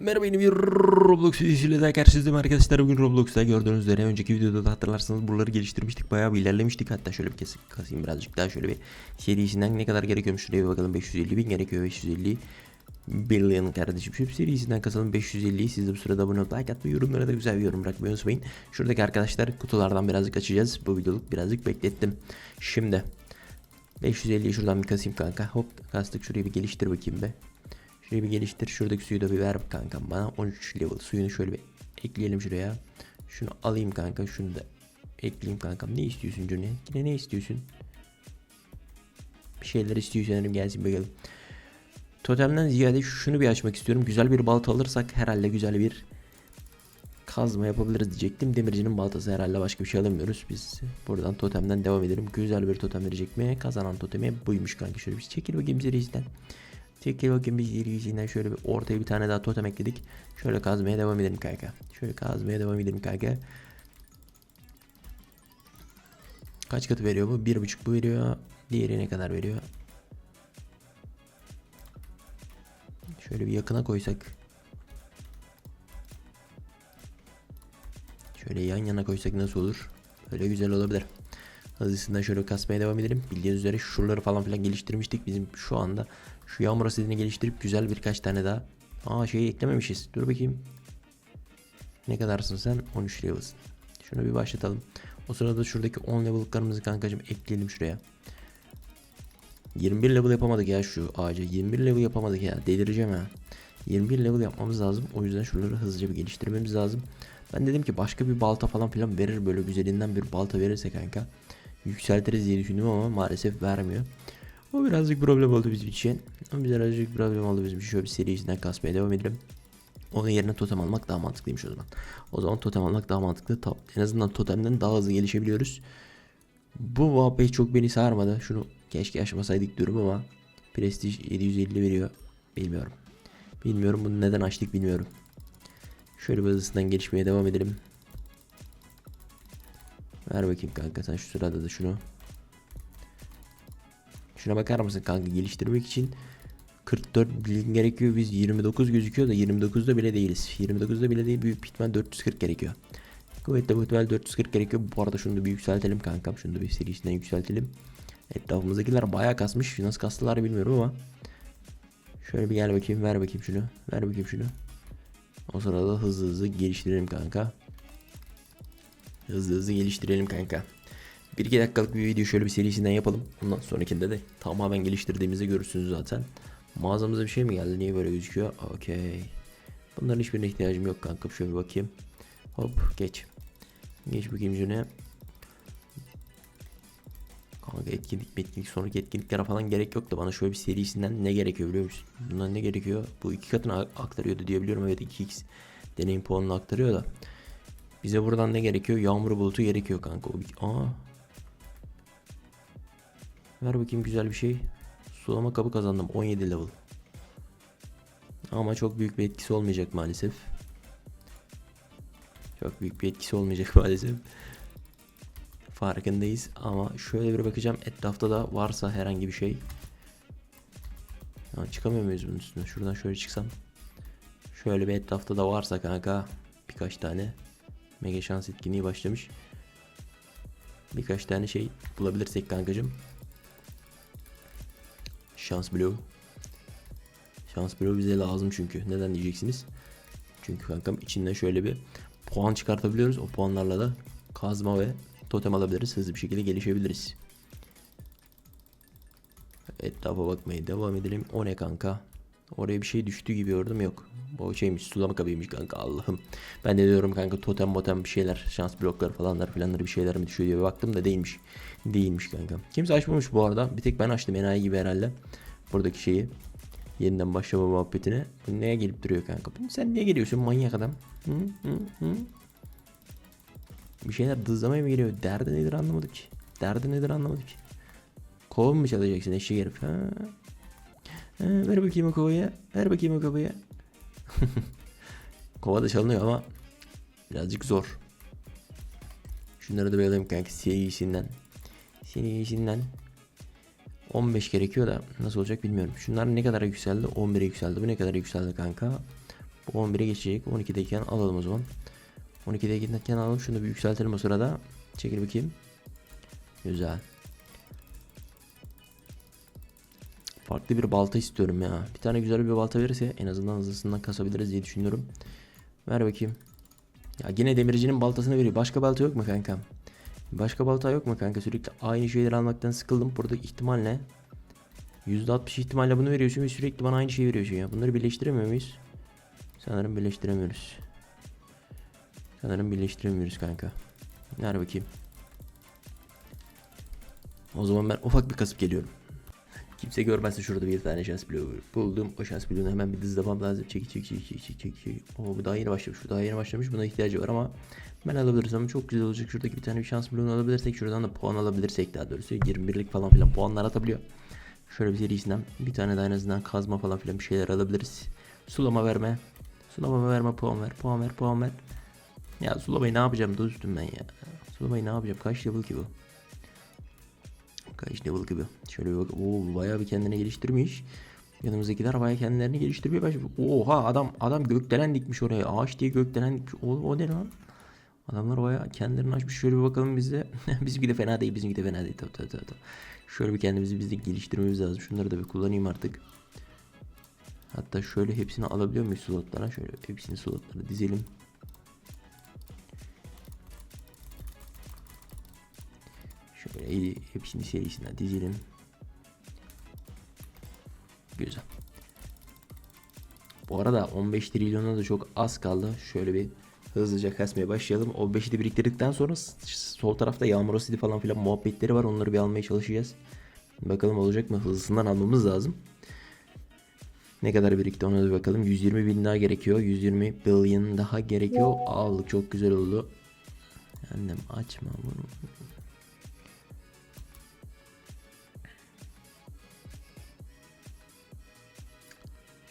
Merhaba yeni bir Roblox videosuyla daha karşınızdayım arkadaşlar. Bugün Roblox'ta gördüğünüz üzere önceki videoda da hatırlarsanız buraları geliştirmiştik. Bayağı bir ilerlemiştik. Hatta şöyle bir kez kasayım birazcık daha şöyle bir serisinden ne kadar gerekiyormuş şuraya bir bakalım. 550 bin gerekiyor 550 billion kardeşim. Şu serisinden kasalım 550'yi. Siz de bu sırada abone olup like atmayı, yorumlara da güzel bir yorum bırakmayı unutmayın. Şuradaki arkadaşlar kutulardan birazcık açacağız. Bu videoluk birazcık beklettim. Şimdi 550'yi şuradan bir kasayım kanka. Hop kastık şurayı bir geliştir bakayım be. Şurayı bir geliştir. Şuradaki suyu da bir ver kankam bana. 13 level suyunu şöyle bir ekleyelim şuraya. Şunu alayım kanka. Şunu da ekleyeyim kankam. Ne istiyorsun Johnny? Yine ne istiyorsun? Bir şeyler istiyor sanırım gelsin bakalım. Totemden ziyade şunu bir açmak istiyorum. Güzel bir balta alırsak herhalde güzel bir kazma yapabiliriz diyecektim. Demircinin baltası herhalde başka bir şey alamıyoruz. Biz buradan totemden devam edelim. Güzel bir totem verecek mi? Kazanan totemi buymuş kanka. Şöyle bir çekil bakayım serisinden. Çekil bakayım biz serisinden şöyle bir ortaya bir tane daha totem ekledik. Şöyle kazmaya devam edelim kanka. Şöyle kazmaya devam edelim kanka. Kaç katı veriyor bu? Bir buçuk bu veriyor. Diğeri ne kadar veriyor? Şöyle bir yakına koysak. Şöyle yan yana koysak nasıl olur? Böyle güzel olabilir. Hızlısından şöyle kasmaya devam edelim. Bildiğiniz üzere şuraları falan filan geliştirmiştik. Bizim şu anda şu yağmur asidini geliştirip güzel birkaç tane daha. Aa şeyi eklememişiz. Dur bakayım. Ne kadarsın sen? 13 level'sın. Şunu bir başlatalım. O sırada şuradaki 10 level'lıklarımızı kankacım ekleyelim şuraya. 21 level yapamadık ya şu ağaca. 21 level yapamadık ya. Delireceğim ha. 21 level yapmamız lazım. O yüzden şuraları hızlıca bir geliştirmemiz lazım. Ben dedim ki başka bir balta falan filan verir böyle güzelinden bir balta verirse kanka. Yükseltiriz diye düşündüm ama maalesef vermiyor. O birazcık problem oldu bizim için. O birazcık problem oldu bizim için. Şöyle bir serisinden kasmaya devam edelim. Onun yerine totem almak daha mantıklıymış o zaman. O zaman totem almak daha mantıklı. En azından totemden daha hızlı gelişebiliyoruz. Bu muhabbet çok beni sarmadı. Şunu keşke açmasaydık diyorum ama Prestige 750 veriyor. Bilmiyorum. Bilmiyorum bunu neden açtık bilmiyorum. Şöyle bir hızlısından gelişmeye devam edelim. Ver bakayım kanka sen şu sırada da şunu. Şuna bakar mısın kanka geliştirmek için 44 bilgin gerekiyor. Biz 29 gözüküyor da 29'da bile değiliz. 29'da bile değil büyük ihtimal 440 gerekiyor. Kuvvetle muhtemel 440 gerekiyor. Bu arada şunu da bir yükseltelim kankam. Şunu da bir serisinden yükseltelim. Etrafımızdakiler bayağı kasmış. Nasıl kastılar bilmiyorum ama. Şöyle bir gel bakayım ver bakayım şunu. Ver bakayım şunu. O sırada hızlı hızlı geliştirelim kanka. Hızlı hızlı geliştirelim kanka. 1-2 dakikalık bir video şöyle bir serisinden yapalım. Ondan sonrakinde de tamamen geliştirdiğimizde görürsünüz zaten. Mağazamıza bir şey mi geldi? Niye böyle gözüküyor? Okey. Bunların hiçbirine ihtiyacım yok kanka. Şöyle bir bakayım. Hop geç. Geç bakayım şuna. Kanka etkinlik etkinlik sonraki etkinliklere falan gerek yok da bana şöyle bir serisinden ne gerekiyor biliyor musun? Bundan ne gerekiyor? Bu iki katını aktarıyordu diyebiliyorum. Evet 2x deneyim puanını aktarıyor da. Bize buradan ne gerekiyor? Yağmur bulutu gerekiyor kanka. Aa. Ver bakayım güzel bir şey. Sulama kabı kazandım. 17 level. Ama çok büyük bir etkisi olmayacak maalesef. Çok büyük bir etkisi olmayacak maalesef. Farkındayız ama şöyle bir bakacağım etrafta da varsa herhangi bir şey. Ya çıkamıyor muyuz bunun üstüne? Şuradan şöyle çıksam. Şöyle bir etrafta da varsa kanka birkaç tane mega şans etkinliği başlamış. Birkaç tane şey bulabilirsek kankacım. Şans bloğu. Şans bloğu bize lazım çünkü. Neden diyeceksiniz? Çünkü kankam içinden şöyle bir puan çıkartabiliyoruz. O puanlarla da kazma ve totem alabiliriz. Hızlı bir şekilde gelişebiliriz. Etrafa bakmaya devam edelim. O ne kanka? Oraya bir şey düştü gibi gördüm yok. O şeymiş sulama kabıymış kanka Allah'ım. Ben de diyorum kanka totem motem bir şeyler şans blokları falanlar filanları bir şeyler mi düşüyor diye baktım da değilmiş. Değilmiş kanka. Kimse açmamış bu arada. Bir tek ben açtım enayi gibi herhalde. Buradaki şeyi. Yeniden başlama muhabbetine. Bu neye gelip duruyor kanka? Sen niye geliyorsun manyak adam? Hı? Hı? Hı? Bir şeyler dızlamaya mı geliyor? Derdi nedir anlamadık ki. Derdi nedir anlamadık ki. Kova mı çalacaksın eşek herif? Ha? Ha, ver bakayım o kovaya. Ver bakayım o kovaya. Kova da çalınıyor ama birazcık zor. Şunları da bayılayım kanka serisinden. Serisinden 15 gerekiyor da nasıl olacak bilmiyorum. Şunlar ne kadar yükseldi? 11'e yükseldi. Bu ne kadar yükseldi kanka? Bu 11'e geçecek. 12'deyken alalım o zaman. 12'deyken alalım. Şunu bir yükseltelim o sırada. Çekil bakayım. Güzel. Farklı bir balta istiyorum ya. Bir tane güzel bir balta verirse en azından hızlısından kasabiliriz diye düşünüyorum. Ver bakayım. Ya yine demircinin baltasını veriyor. Başka balta yok mu kankam? Başka balta yok mu kanka? Sürekli aynı şeyleri almaktan sıkıldım. Burada ihtimal ne? %60 ihtimalle bunu veriyorsun ve sürekli bana aynı şeyi veriyorsun ya. Bunları birleştiremiyor muyuz? Sanırım birleştiremiyoruz. Sanırım birleştiremiyoruz kanka. Ver bakayım. O zaman ben ufak bir kasıp geliyorum. Kimse görmezse şurada bir tane şans bloğu buldum. O şans bloğunu hemen bir dızlamam lazım. Çek çek çek çek çek çek çek. Bu daha yeni başlamış. Bu daha yeni başlamış. Buna ihtiyacı var ama ben alabilirsem çok güzel olacak. Şuradaki bir tane bir şans bloğunu alabilirsek şuradan da puan alabilirsek daha doğrusu 21'lik falan filan puanlar atabiliyor. Şöyle bir serisinden bir tane daha en azından kazma falan filan bir şeyler alabiliriz. Sulama verme. Sulama verme puan ver. Puan ver puan ver. Ya sulamayı ne yapacağım dostum ben ya. Sulamayı ne yapacağım? Kaç level ki bu? Kaç level gibi. Şöyle bir bak. Oo bayağı bir kendini geliştirmiş. Yanımızdakiler bayağı kendilerini geliştirmeye başladı. Oha adam adam gökdelen dikmiş oraya. Ağaç diye gökdelen dikmiş. O, o ne lan? Adamlar bayağı kendilerini açmış. Şöyle bir bakalım bizde. bizimki de fena değil. Bizimki de fena değil. Tabii, tabii, tabii. Şöyle bir kendimizi biz de geliştirmemiz lazım. Şunları da bir kullanayım artık. Hatta şöyle hepsini alabiliyor muyuz slotlara? Şöyle hepsini slotlara dizelim. Şöyle hepsini serisinden dizelim. Güzel. Bu arada 15 trilyona da çok az kaldı. Şöyle bir hızlıca kasmaya başlayalım. O 5'i de biriktirdikten sonra sol tarafta Yağmur City falan filan muhabbetleri var. Onları bir almaya çalışacağız. Bakalım olacak mı? Hızlısından almamız lazım. Ne kadar birikti ona da bakalım. 120 bin daha gerekiyor. 120 billion daha gerekiyor. Aldık çok güzel oldu. Annem açma bunu.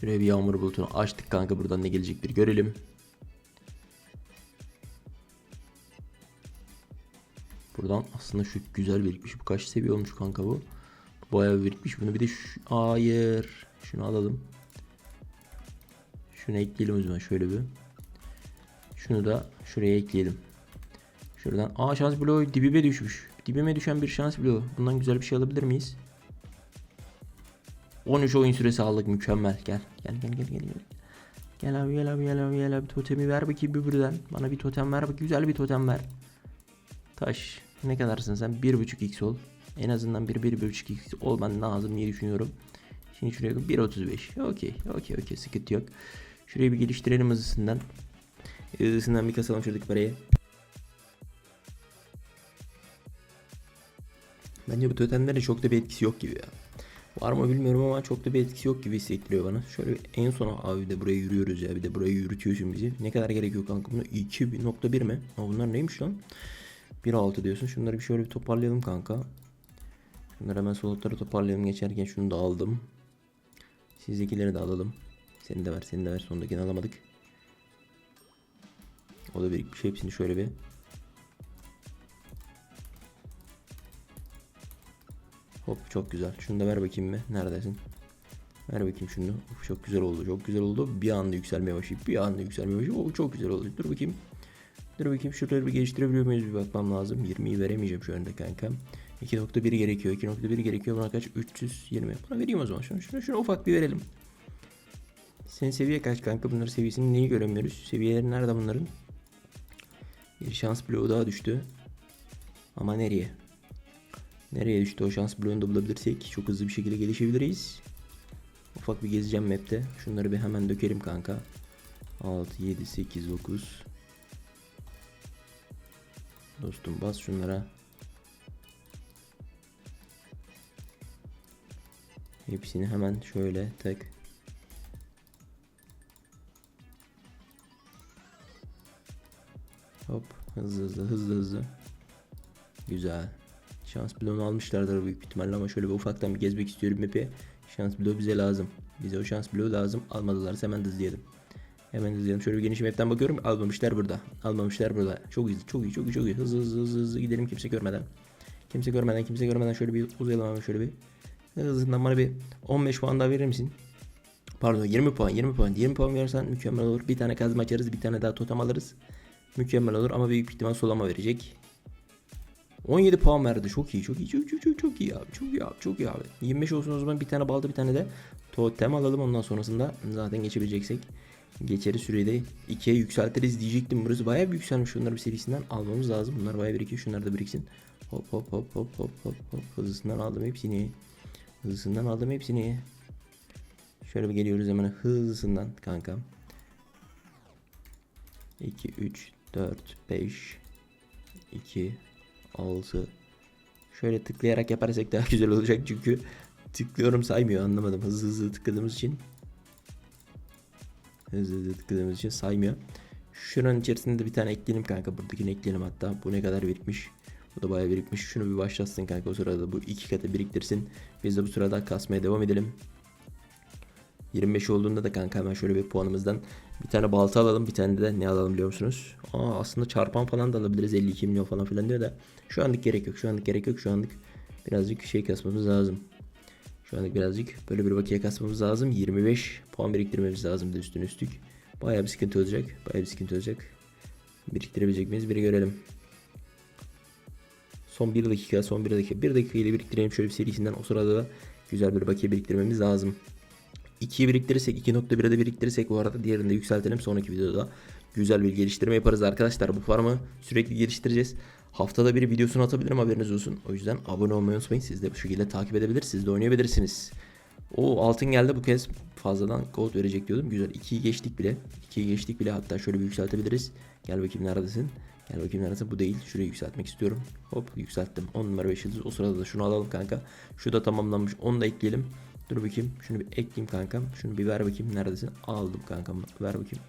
Şuraya bir yağmur bulutunu açtık kanka buradan ne gelecektir görelim. Buradan aslında şu güzel birikmiş. Bu kaç seviye olmuş kanka bu? bayağı birikmiş. Bunu bir de şu... Hayır. Şunu alalım. Şunu ekleyelim o zaman şöyle bir. Şunu da şuraya ekleyelim. Şuradan. Aa şans bloğu dibime düşmüş. Dibime düşen bir şans bloğu. Bundan güzel bir şey alabilir miyiz? 13 oyun süresi aldık mükemmel. Gel. Gel gel gel gel. Gel, gel abi gel abi gel abi gel abi totemi ver bakayım bir buradan. Bana bir totem ver bak güzel bir totem ver. Taş. Ne kadarsın sen? 1.5x ol. En azından 1-1.5x olman lazım diye düşünüyorum. Şimdi şuraya 1.35. Okey. Okey okey sıkıntı yok. Şurayı bir geliştirelim hızlısından. Hızlısından bir kasalım şuradaki parayı. Bence bu totemlerin çok da bir etkisi yok gibi ya. Var mı bilmiyorum ama çok da bir etkisi yok gibi hissettiriyor bana. Şöyle en sona abi de buraya yürüyoruz ya. Bir de buraya yürütüyorsun bizi. Ne kadar gerekiyor kanka? Bunu 2.1 mi? Aa, bunlar neymiş lan? 1.6 diyorsun. Şunları bir şöyle bir toparlayalım kanka. Şunları hemen solotları toparlayalım geçerken şunu da aldım. Sizdekileri de alalım. Seni de ver, seni de ver. Sondakini alamadık. O da birikmiş. Hepsini şöyle bir Hop çok güzel. Şunu da ver bakayım mı? Neredesin? Ver bakayım şunu. Of, çok güzel oldu. Çok güzel oldu. Bir anda yükselmeye başlayıp bir anda yükselmeye başlayıp. Oh, çok güzel oldu. Dur bakayım. Dur bakayım şuraları bir geliştirebiliyor muyuz bir bakmam lazım. 20'yi veremeyeceğim şu anda kankam. 2.1 gerekiyor. 2.1 gerekiyor. Buna kaç? 320. Buna vereyim o zaman. Şunu, şunu, şunu ufak bir verelim. Senin seviye kaç kanka? Bunların seviyesini neyi göremiyoruz? Seviyeleri nerede bunların? Bir şans bloğu daha düştü. Ama nereye? Nereye düştü o şans bloğunu da bulabilirsek çok hızlı bir şekilde gelişebiliriz. Ufak bir gezeceğim map'te. Şunları bir hemen dökerim kanka. 6, 7, 8, 9. Dostum bas şunlara. Hepsini hemen şöyle tek. Hop hızlı hızlı hızlı hızlı. Güzel. Şans bloğunu almışlardır büyük ihtimalle ama şöyle bir ufaktan bir gezmek istiyorum map'i. Şans bloğu bize lazım. Bize o şans bloğu lazım. Almadılarsa hemen hızlayalım. Hemen hızlayalım. Şöyle bir geniş map'ten bakıyorum. Almamışlar burada. Almamışlar burada. Çok iyi, çok iyi, çok iyi, çok iyi. Hızlı hızlı hızlı, hızlı gidelim kimse görmeden. Kimse görmeden, kimse görmeden şöyle bir uzayalım abi şöyle bir. Hızından bana bir 15 puan daha verir misin? Pardon 20 puan 20 puan 20 puan verirsen mükemmel olur. Bir tane kazma açarız bir tane daha totem alırız. Mükemmel olur ama büyük ihtimal solama verecek. 17 puan verdi. Çok iyi. Çok iyi. Çok çok çok, çok iyi abi. Çok iyi abi. Çok iyi abi. 25 olsun o zaman bir tane balda bir tane de totem alalım. Ondan sonrasında zaten geçebileceksek geçeri süreyi de 2'ye yükseltiriz diyecektim. Burası bayağı bir yükselmiş. Şunları bir serisinden almamız lazım. Bunlar bayağı birikiyor. Şunlar da biriksin. Hop hop hop hop hop hop hop. Hızlısından aldım hepsini. Hızlısından aldım hepsini. Şöyle bir geliyoruz hemen hızlısından kankam. 2 3 4 5 2 6 Şöyle tıklayarak yaparsak daha güzel olacak çünkü tıklıyorum saymıyor anlamadım. Hızlı hızlı tıkladığımız için. Hızlı hızlı tıkladığımız için saymıyor. Şuranın içerisinde de bir tane ekleyelim kanka. Buradakini ekleyelim hatta. Bu ne kadar birikmiş? Bu da bayağı birikmiş. Şunu bir başlatsın kanka o sırada bu iki katı biriktirsin. Biz de bu sırada kasmaya devam edelim 25 olduğunda da kanka hemen şöyle bir puanımızdan bir tane balta alalım bir tane de ne alalım biliyor musunuz? Aa aslında çarpan falan da alabiliriz 52 milyon falan filan diyor da şu anlık gerek yok şu anlık gerek yok şu anlık birazcık şey kasmamız lazım. Şu anlık birazcık böyle bir bakiye kasmamız lazım 25 puan biriktirmemiz lazım da üstüne üstlük. Bayağı bir sıkıntı olacak bayağı bir sıkıntı olacak. Biriktirebilecek miyiz bir görelim. Son 1 dakika son 1 dakika 1 dakika ile biriktirelim şöyle bir serisinden o sırada da güzel bir bakiye biriktirmemiz lazım. 2'yi biriktirirsek 2.1'e de biriktirirsek bu arada diğerini de yükseltelim. Sonraki videoda güzel bir geliştirme yaparız arkadaşlar. Bu farmı sürekli geliştireceğiz. Haftada bir videosunu atabilirim haberiniz olsun. O yüzden abone olmayı unutmayın. Siz de bu şekilde takip edebilir. Siz de oynayabilirsiniz. O altın geldi bu kez fazladan gold verecek diyordum. Güzel 2'yi geçtik bile. 2'yi geçtik bile hatta şöyle bir yükseltebiliriz. Gel bakayım neredesin? Gel bakayım neredesin? Bu değil. Şurayı yükseltmek istiyorum. Hop yükselttim. 10 numara 5 yıldız. O sırada da şunu alalım kanka. Şu da tamamlanmış. Onu da ekleyelim. Dur bakayım. Şunu bir ekleyeyim kankam. Şunu bir ver bakayım. Neredesin? Aldım kankam. Ver bakayım.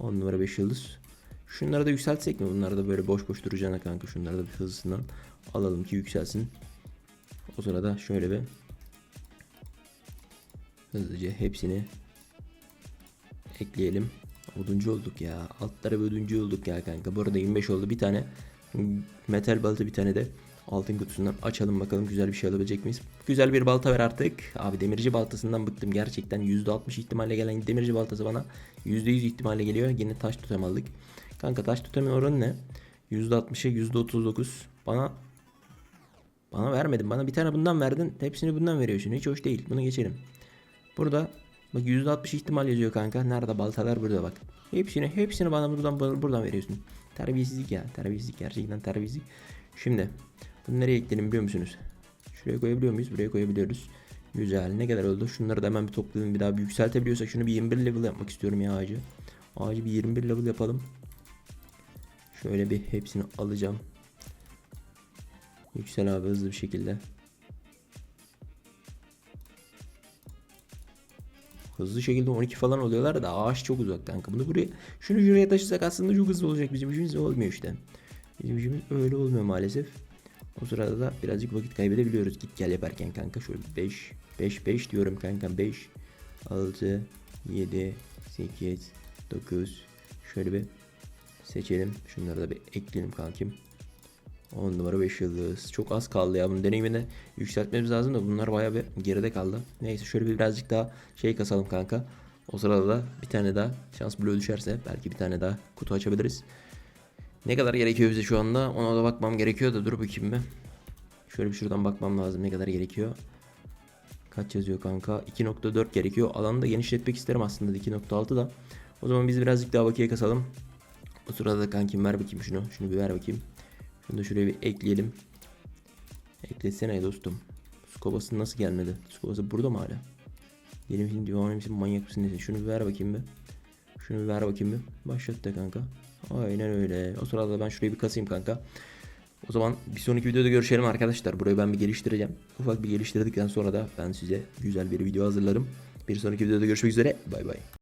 10 numara 5 yıldız. Şunları da yükseltsek mi? Bunları da böyle boş boş duracağına kanka. Şunları da bir hızlısından alalım ki yükselsin. O sırada şöyle bir hızlıca hepsini ekleyelim. Oduncu olduk ya. Bir oduncu olduk ya kanka. Bu arada 25 oldu. Bir tane metal balta bir tane de altın kutusundan açalım bakalım güzel bir şey alabilecek miyiz? Güzel bir balta ver artık. Abi demirci baltasından bıktım gerçekten. %60 ihtimalle gelen demirci baltası bana %100 ihtimalle geliyor. Yine taş totem aldık. Kanka taş totemin oranı ne? %60'a %39. Bana bana vermedin. Bana bir tane bundan verdin. Hepsini bundan veriyorsun. Hiç hoş değil. Bunu geçelim. Burada bak %60 ihtimal yazıyor kanka. Nerede baltalar burada bak. Hepsini hepsini bana buradan buradan veriyorsun. Terbiyesizlik ya. Terbiyesizlik gerçekten terbiyesizlik. Şimdi bunu nereye ekleyelim biliyor musunuz? Şuraya koyabiliyor muyuz? Buraya koyabiliyoruz. Güzel. Ne kadar oldu? Şunları da hemen bir toplayalım. Bir daha bir yükseltebiliyorsak şunu bir 21 level yapmak istiyorum ya ağacı. Ağacı bir 21 level yapalım. Şöyle bir hepsini alacağım. Yüksel abi hızlı bir şekilde. Hızlı şekilde 12 falan oluyorlar da ağaç çok uzak kanka. Bunu buraya şunu şuraya taşısak aslında çok hızlı olacak. Bizim işimiz olmuyor işte. Bizim işimiz öyle olmuyor maalesef. O sırada da birazcık vakit kaybedebiliyoruz git gel yaparken kanka. Şöyle 5 5 5 diyorum kanka 5 6 7 8 9 şöyle bir seçelim. Şunları da bir ekleyelim kankim. 10 numara 5 yıldız. Çok az kaldı ya. Bunun deneyimini yükseltmemiz lazım da bunlar bayağı bir geride kaldı. Neyse şöyle bir birazcık daha şey kasalım kanka. O sırada da bir tane daha şans bloğu düşerse belki bir tane daha kutu açabiliriz. Ne kadar gerekiyor bize şu anda? Ona da bakmam gerekiyor da dur bakayım bir. Şöyle bir şuradan bakmam lazım ne kadar gerekiyor. Kaç yazıyor kanka? 2.4 gerekiyor. Alanı da genişletmek isterim aslında 2.6 da. O zaman biz birazcık daha bakiye kasalım. O sırada da kankim ver bakayım şunu. Şunu bir ver bakayım. Şunu da şuraya bir ekleyelim. Eklesene dostum. Skobası nasıl gelmedi? Skobası burada mı hala? Şimdi devam etmişim manyak mısın nesin? Şunu bir ver bakayım bir. Şunu bir ver bakayım bir. Başlat kanka. Aynen öyle. O sırada ben şurayı bir kasayım kanka. O zaman bir sonraki videoda görüşelim arkadaşlar. Burayı ben bir geliştireceğim. Ufak bir geliştirdikten sonra da ben size güzel bir video hazırlarım. Bir sonraki videoda görüşmek üzere. Bay bay.